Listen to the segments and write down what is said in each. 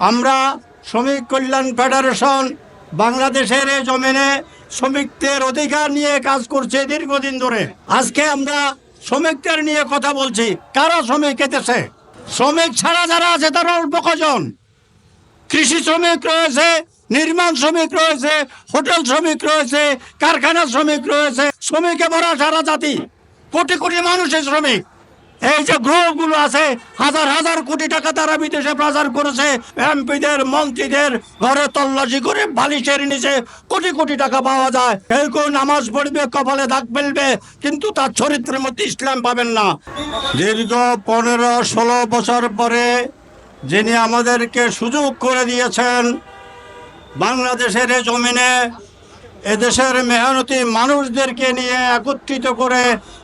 আমরা শ্রমিক কল্যাণ ফেডারেশন বাংলাদেশের জমিনে শ্রমিকদের অধিকার নিয়ে কাজ করছে দীর্ঘদিন ধরে। আজকে আমরা শ্রমিকদের নিয়ে কথা বলছি। কারা শ্রমিক এতেছে শ্রমিক ছাড়া যারা আছে, তারা অল্প কজন। কৃষি শ্রমিক রয়েছে, নির্মাণ শ্রমিক রয়েছে, হোটেল শ্রমিক রয়েছে কারখানা শ্রমিক রয়েছে। শ্রমিকে ভরা সারা জাতি। কোটি কোটি মানুষের শ্রমিক। এই যে গ্রহগুলো আছে, হাজার হাজার কোটি টাকা তারা বিদেশে প্রচার করেছে। এমপিদের, মন্ত্রীদের ঘরে তল্লাশি করে বালিশের নিচে কোটি কোটি টাকা পাওয়া যায়। কেউ কেউ নামাজ পড়বে, কপালে দাগ ফেলবে, কিন্তু তার চরিত্রের মধ্যে ইসলাম পাবেন না। দীর্ঘ পনেরো, ষোলো বছর পরে যিনি আমাদেরকে সুযোগ করে দিয়েছেন, বাংলাদেশের জমিনে এদেশের মেহনতি মানুষদেরকে নিয়ে একত্রিত করে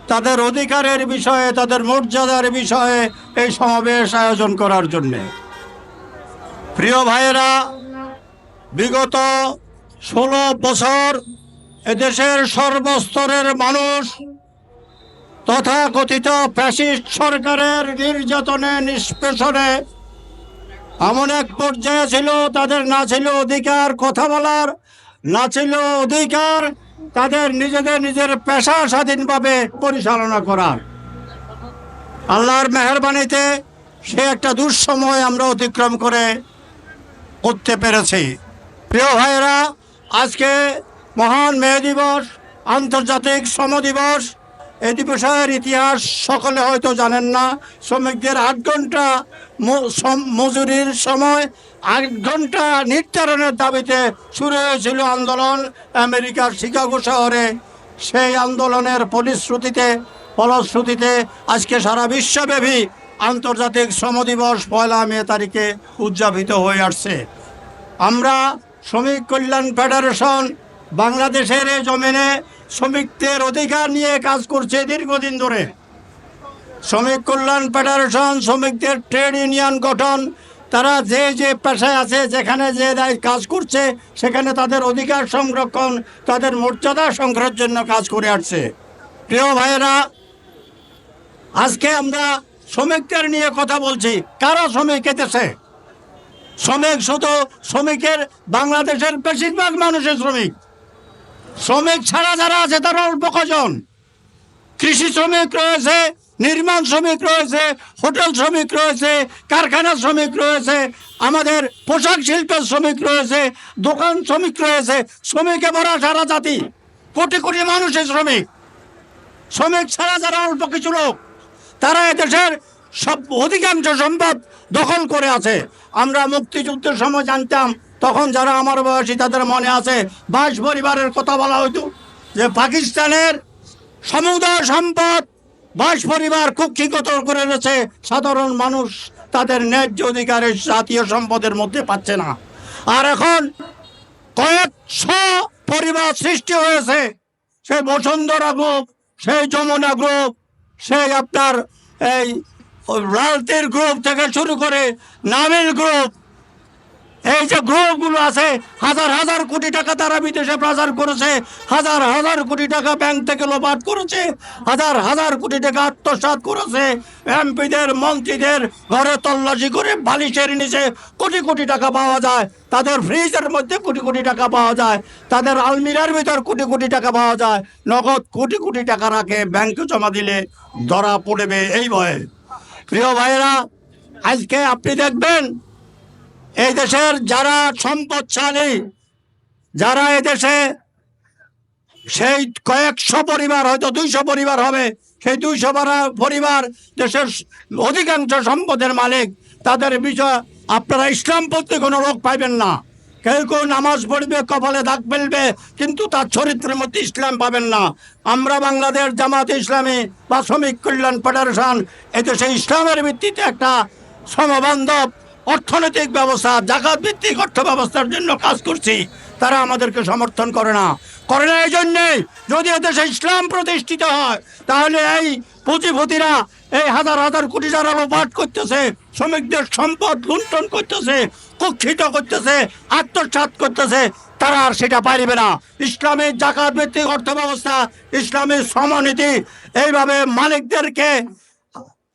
তাদের অধিকারের বিষয়ে, তাদের মর্যাদার বিষয়ে এই সমাবেশ আয়োজন করার জন্যে। প্রিয় ভাইয়েরা, বিগত ষোলো বছর এদেশের সর্বস্তরের মানুষ তথাকথিত ফ্যাসিস্ট সরকারের নির্যাতনে, নিষ্পেষণে এমন এক পর্যায়ে ছিল, তাদের না ছিল অধিকার, কথা বলার, না ছিল অধিকার তাদের নিজেদের নিজের পেশা স্বাধীনভাবে পরিচালনা করার। আল্লাহর মেহরবানিতে সে একটা দুঃসময় আমরা অতিক্রম করে করতে পেরেছি। প্রিয় ভাইয়েরা, আজকে মহান মেয়ে দিবস, আন্তর্জাতিক শ্রম দিবস দিবসের ইতিহাস সকলে হয়তো জানেন না। শ্রমিকদের আট ঘণ্টা মজুরির সময় আট ঘণ্টা নির্ধারণের দাবিতে শুরু হয়েছিল আন্দোলন আমেরিকার শিকাগো শহরে। সেই আন্দোলনের পরিশ্রুতিতে ফলশ্রুতিতে আজকে সারা বিশ্বব্যাপী আন্তর্জাতিক শ্রম দিবস পয়লা মে তারিখে উদযাপিত হয়ে আসছে। আমরা শ্রমিক কল্যাণ ফেডারেশন বাংলাদেশের জমিনে শ্রমিকদের অধিকার নিয়ে কাজ করছে দীর্ঘদিন ধরে। শ্রমিক কল্যাণ ফেডারেশন, শ্রমিকদের ট্রেড ইউনিয়ন গঠন, তারা যে যে পেশায় আছে, যেখানে যে কাজ করছে, সেখানে তাদের অধিকার সংরক্ষণ, তাদের মর্যাদা সংগ্রহের জন্য কাজ করে আসছে। প্রিয় ভাইয়েরা, আজকে আমরা শ্রমিকদের নিয়ে কথা বলছি। কারা শ্রমিক এতেছে শ্রমিক শুধু শ্রমিকের বাংলাদেশের বেশিরভাগ মানুষের শ্রমিক। শ্রমিক ছাড়া যারা আছে, তারা অল্প কজন? কৃষি শ্রমিক রয়েছে, নির্মাণ শ্রমিক রয়েছে, হোটেল শ্রমিক রয়েছে, কারখানা শ্রমিক রয়েছে, আমাদের পোশাক শিল্পের শ্রমিক রয়েছে, দোকান শ্রমিক রয়েছে, শ্রমিকে ভরা সারা জাতি। কোটি কোটি মানুষের শ্রমিক। শ্রমিক ছাড়া যারা অল্প কিছু লোক, তারা এদেশের সব অধিকাংশ সম্পদ দখল করে আছে। আমরা মুক্তিযুদ্ধের সময় জানতাম তখন যারা আমার বয়সী, তাদের মনে আছে বাইশ পরিবারের কথা বলা হইতো যে পাকিস্তানের সমুদায় সম্পদ বাইশ পরিবার কুক্ষিগত করে রয়েছে সাধারণ মানুষ তাদের ন্যায্য অধিকারের জাতীয় সম্পদের মধ্যে পাচ্ছে না। আর এখন কয়েকশো পরিবার সৃষ্টি হয়েছে। সেই বসুন্ধরা গ্রুপ, সেই যমুনা গ্রুপ, সেই আপনার এই রালতির গ্রুপ থেকে শুরু করে নামিল গ্রুপ এই যে গ্রুপগুলো আছে, হাজার হাজার কোটি টাকা তারা বিদেশে প্রচার করেছে, হাজার হাজার কোটি টাকা ব্যাংক থেকে লোপাট করেছে, হাজার হাজার কোটি টাকা আত্মসাৎ করেছে। এমপিদের, মন্ত্রীদের ঘরে তল্লাশি করে বালিশের নিচে কোটি কোটি টাকা পাওয়া যায়। তাদের ফ্রিজের মধ্যে কোটি কোটি টাকা পাওয়া যায়। তাদের আলমিরার ভিতর কোটি কোটি টাকা পাওয়া যায়। নগদ কোটি কোটি টাকা রাখে, ব্যাংকে জমা দিলে ধরা পড়বে এই ভয়ে। প্রিয় ভাইয়েরা, আজকে আপনি দেখবেন এই দেশের যারা সম্পদশালী, যারা এদেশে সেই কয়েকশো পরিবার, হয়তো দুইশো পরিবার হবে, সেই দুইশো পরিবার দেশের অধিকাংশ সম্পদের মালিক, তাদের বিষয় আপনারা ইসলাম প্রতি কোনো রোগ পাইবেন না। কেউ কেউ নামাজ পড়বে, কপালে দাগ ফেলবে, কিন্তু তার চরিত্রের মধ্যে ইসলাম পাবেন না। আমরা বাংলাদেশ জামাত ইসলামী বা শ্রমিক কল্যাণ ফেডারেশন এদেশে ইসলামের ভিত্তিতে একটা সমবান্ধব অর্থনৈতিক ব্যবস্থা জাকাত ভিত্তিক অর্থ ব্যবস্থার জন্য কাজ করছি, তারা আমাদেরকে সমর্থন করে না। করে না এই জন্যেই যদি এদেশে ইসলাম প্রতিষ্ঠিত হয়, তাহলে এই পুঁজিপতিরা এই হাজার হাজার কোটি যারা লোপাট করতেছে, শ্রমিকদের সম্পদ লুণ্ঠন করতেছে, কুক্ষিত করতেছে, আত্মসাৎ করতেছে, তারা আর সেটা পারিবে না। ইসলামের জাকাত ভিত্তিক অর্থ ব্যবস্থা ইসলামের শ্রমনীতি, এইভাবে মালিকদেরকে,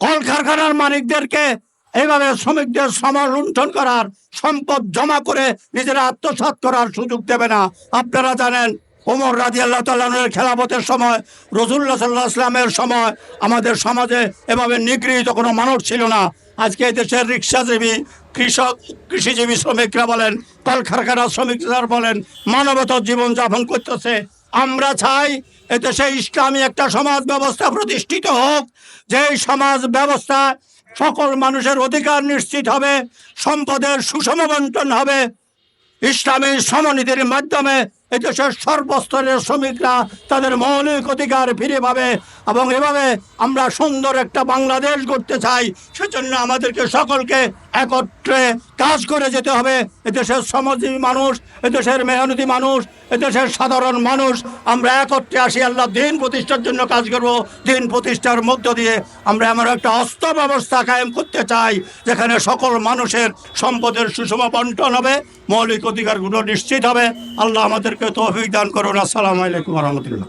কলকারখানার মালিকদেরকে এইভাবে শ্রমিকদের সমাজ লুণ্ঠন করার, সম্পদ জমা করে নিজেরা আত্মসাৎ করার সুযোগ দেবে না। আপনারা জানেন, ওমর রাজি আল্লাহ তাল্লাহের খেলাফতের সময়, রসুল্লাহ সাল্লাহ আসলামের সময় আমাদের সমাজে এভাবে নিগৃহীত কোনো মানুষ ছিল না। আজকে দেশের রিক্সাজীবী কৃষক, কৃষিজীবী শ্রমিকরা বলেন, কলকারখানা শ্রমিকরা বলেন মানবতার জীবনযাপন করতেছে। আমরা চাই এদেশে ইসলামী একটা সমাজ ব্যবস্থা প্রতিষ্ঠিত হোক। যেই সমাজ ব্যবস্থা সকল মানুষের অধিকার নিশ্চিত হবে সম্পদের সুষম বন্টন হবে। ইসলামী সমনীতির মাধ্যমে এদেশের সর্বস্তরের শ্রমিকরা তাদের মৌলিক অধিকার ফিরে পাবে এবং এভাবে আমরা সুন্দর একটা বাংলাদেশ গড়তে চাই, সেজন্য আমাদেরকে সকলকে একত্রে কাজ করে যেতে হবে। এদেশের শ্রমজীবী মানুষ, এদেশের মেহনতি মানুষ, এদেশের সাধারণ মানুষ, আমরা একত্রে আসি, আল্লাহ দিন প্রতিষ্ঠার জন্য কাজ করব। দিন প্রতিষ্ঠার মধ্য দিয়ে আমরা এমন একটা অস্ত্র ব্যবস্থা কায়েম করতে চাই, যেখানে সকল মানুষের সম্পদের সুষম বন্টন হবে, মৌলিক অধিকারগুলো নিশ্চিত হবে। আল্লাহ আমাদেরকে তৌফিক দান করুন। আসসালামু আলাইকুম রহমতুল্লাহ।